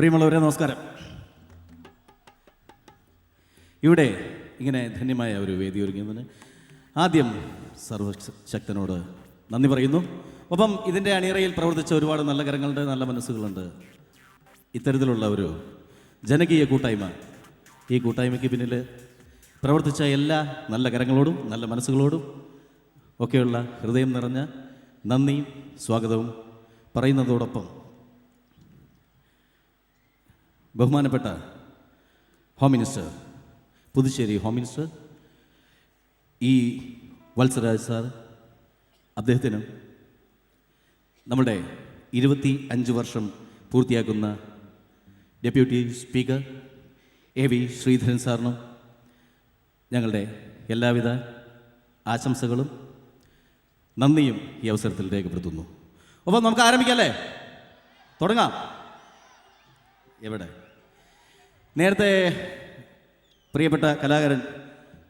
പ്രിയമുള്ളവരെ നമസ്കാരം. ഇവിടെ ഇങ്ങനെ ധന്യമായ ഒരു വേദി ഒരുങ്ങുന്നതിന് ആദ്യം സർവശക്തനോട് നന്ദി പറയുന്നു. ഒപ്പം ഇതിന്റെ അണിയറയിൽ പ്രവർത്തിച്ച ഒരുപാട് നല്ല കരങ്ങളുണ്ട് നല്ല മനസ്സുകളുണ്ട്. ഇത്തരത്തിലുള്ള ഒരു ജനകീയ കൂട്ടായ്മ ഈ കൂട്ടായ്മയ്ക്ക് പിന്നിൽ പ്രവർത്തിച്ച എല്ലാ നല്ല കരങ്ങളോടും നല്ല മനസ്സുകളോടും ഒക്കെയുള്ള ഹൃദയം നിറഞ്ഞ നന്ദിയും സ്വാഗതവും പറയുന്നതോടൊപ്പം ബഹുമാനപ്പെട്ട home minister Puducherry home minister ഈ വത്സരാജ് സാർ അദ്ദേഹത്തിനും നമ്മുടെ ഇരുപത്തി അഞ്ച് വർഷം പൂർത്തിയാക്കുന്ന deputy speaker A V Sreedharan സാറിനും ഞങ്ങളുടെ എല്ലാവിധ ആശംസകളും നന്ദിയും ഈ അവസരത്തിൽ രേഖപ്പെടുത്തുന്നു. അപ്പോൾ നമുക്ക് ആരംഭിക്കാം അല്ലേ? തുടങ്ങാം. എവിടെ? നേരത്തെ പ്രിയപ്പെട്ട കലാകാരൻ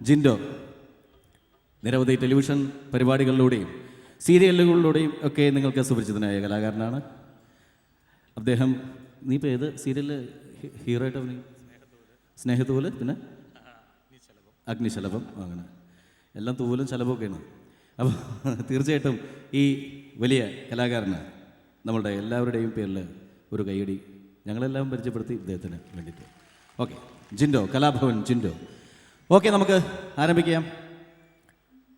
ജിൻഡോ നിരവധി ടെലിവിഷൻ പരിപാടികളിലൂടെയും സീരിയലുകളിലൂടെയും ഒക്കെ നിങ്ങൾക്ക് സുപരിചിതനായ കലാകാരനാണ്. അദ്ദേഹം നീ ഇപ്പോൾ ഏത് സീരിയലിൽ ഹീറോ ആയിട്ട് അഭിനയി സ്നേഹത്തൂൽ പിന്നെ? അഗ്നിശലഭം അങ്ങനെ. എല്ലാം തൂവലും ശലഭമൊക്കെയാണ് അപ്പോൾ തീർച്ചയായിട്ടും ഈ വലിയ കലാകാരന് നമ്മളുടെ എല്ലാവരുടെയും പേരിൽ ഒരു കൈയടി ഞങ്ങളെല്ലാം പരിചയപ്പെടുത്തി ഇദ്ദേഹത്തിന് വേണ്ടിയിട്ട്. ഓക്കെ. ജിൻഡോ കലാഭവൻ ജിൻഡോ. ഓക്കെ നമുക്ക് ആരംഭിക്കാം.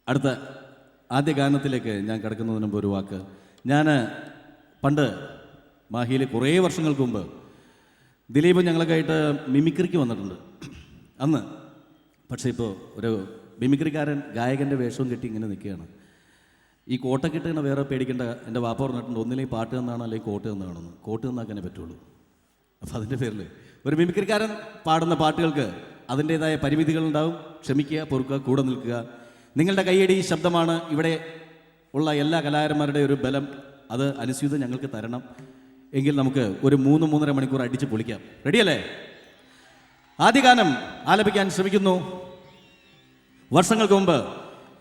അടുത്ത ആദ്യ ഗാനത്തിലേക്ക് ഞാൻ കിടക്കുന്നതിന് മുമ്പ് ഒരു വാക്ക്. ഞാൻ പണ്ട് മാഹിയിൽ കുറേ വർഷങ്ങൾക്ക് മുമ്പ് ദിലീപ് ഞങ്ങളൊക്കെ ആയിട്ട് മിമിക്രിക്ക് വന്നിട്ടുണ്ട്. അന്ന്. പക്ഷേ ഇപ്പോൾ ഒരു മിമിക്രിക്കാരൻ ഗായകന്റെ വേഷവും കെട്ടി ഇങ്ങനെ നിൽക്കുകയാണ്. ഈ കോട്ട കിട്ടുന്ന വേറെ പേടിക്കേണ്ട. എന്റെ വാപ്പ പറഞ്ഞിട്ടുണ്ട് ഒന്നില്ലെങ്കിൽ പാട്ട് തന്നാണ്? അല്ലെങ്കിൽ കോട്ട് തന്നാണെന്ന്? കോട്ട് തന്നാക്കാനേ പറ്റുള്ളൂ. അപ്പോൾ അതിന്റെ പേരിൽ ഒരു മിമിക്രിക്കാരൻ പാടുന്ന പാട്ടുകൾക്ക് അതിന്റേതായ പരിമിതികളുണ്ടാവും. ക്ഷമിക്കുക പൊറുക്കുക കൂടെ നിൽക്കുക. നിങ്ങളുടെ കൈയടി ശബ്ദമാണ് ഇവിടെ ഉള്ള എല്ലാ കലാകാരന്മാരുടെ ഒരു ബലം. അത് അനുസ്യൂതം ഞങ്ങൾക്ക് തരണം. എങ്കിൽ നമുക്ക് ഒരു മൂന്ന് മൂന്നര മണിക്കൂർ അടിച്ച് പൊളിക്കാം. റെഡിയല്ലേ? ആദ്യ ഗാനം ആലപിക്കാൻ ശ്രമിക്കുന്നു. വർഷങ്ങൾക്ക് മുമ്പ്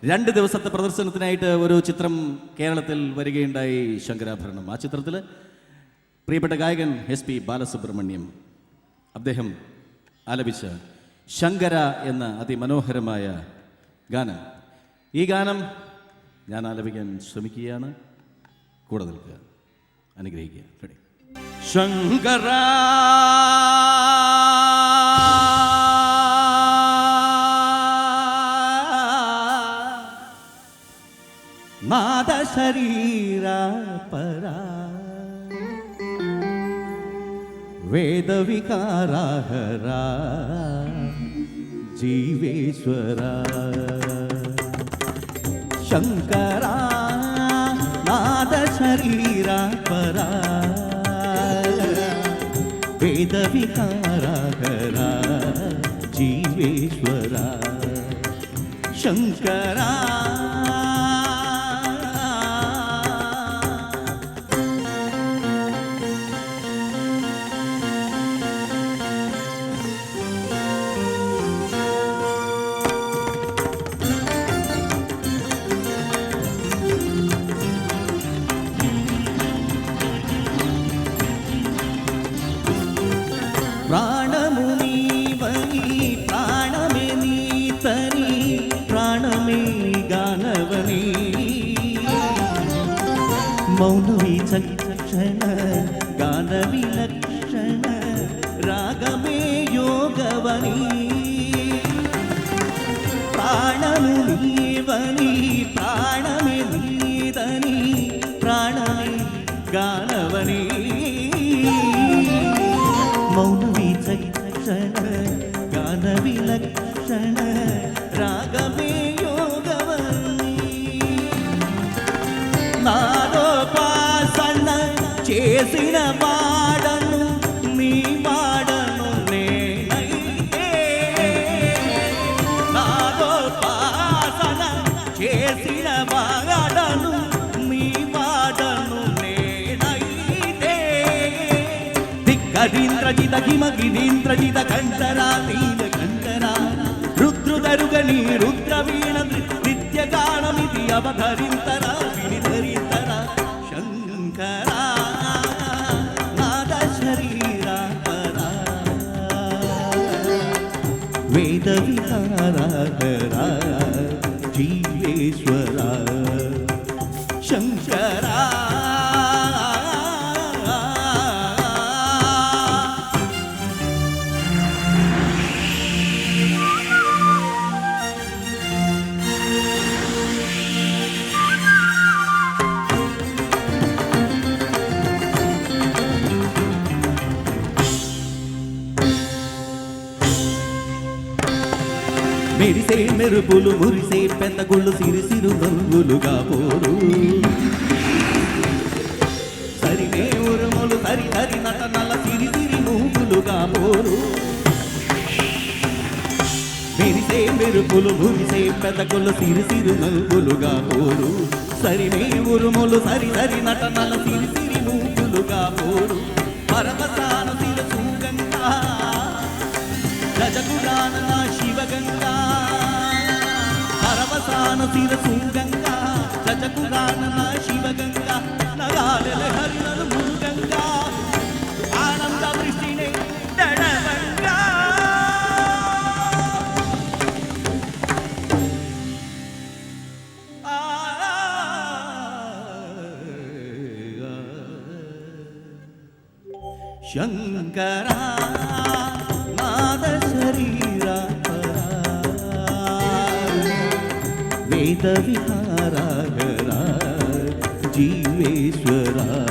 രണ്ട് ദിവസത്തെ പ്രദർശനത്തിനായിട്ട് ഒരു ചിത്രം കേരളത്തിൽ വരികയുണ്ടായി ശങ്കരാഭരണം. ആ ചിത്രത്തിൽ പ്രിയപ്പെട്ട ഗായകൻ എസ് പി ബാലസുബ്രഹ്മണ്യം. അദ്ദേഹം ആലപിച്ച ശങ്കര എന്ന അതിമനോഹരമായ ഗാനം. ഈ ഗാനം ഞാൻ ആലപിക്കാൻ ശ്രമിക്കുകയാണ്. കൂടെ നിൽക്കുക. അനുഗ്രഹിക്കുക. റെഡി. ശങ്കര! നാദ ശരീര പരാ वेद विकारा हरा जीवेश्वरा। शंकरा नाद शरीरा परा। वेदविकाराहरा जीवेश्वरा। शंकरा ప్రాణము నీవని ప్రాణమే నీతని ప్రాణమే గానవని. మౌనవి చక్షణ గాన విలక్షణ రాగమే యోగవని. ప్రాణము నీవని ప్రాణ చేసిన వాడను నీ వాడను నేనైతే. నాదోపాసన చేసిన వాడను నీ వాడను నేనైతే. దిక్కరీంద్రజిత హిమగిరీంద్రజిత కంటరా దీన కంటరా రుద్రుదరుగని రుద్రవీణ నిత్యగానమిది అవధరింతర. वेदविहाराधरा जीवेश्वरा शंकरा మెరిసే మెరుపులు మురిసే పెద్ద గుళ్ళు సిరిసిరు నవ్వులుగా పోరు. సరినే ఊరుములు సరి సరి నట నటనల సిరిసిరి నూపులుగా పోరు. మెరిసే మెరుపులు మురిసే పెద్ద గుళ్ళు సిరిసిరు నలుగులుగా పోరు. సరినే ఊరుములు సరి సరి నట నటనల సిరిసిరి నూపులుగా పోరు. పరమసాన ಗಜಗುಡಾನನ ಶಿವಗಂಗಾ ಪರವಸಾನ ಸಿರ ಸುಂಗಂಗಾ ಗಜಗುಡಾನನ ಶಿವಗಂಗಾ ನಗಾಲಲ ಹರಿಣನು ಮುರುಗಂಗಾ ಆನಂದ ವೃಷ್ಟಿಣೆ विहारा जीवेश्वरा।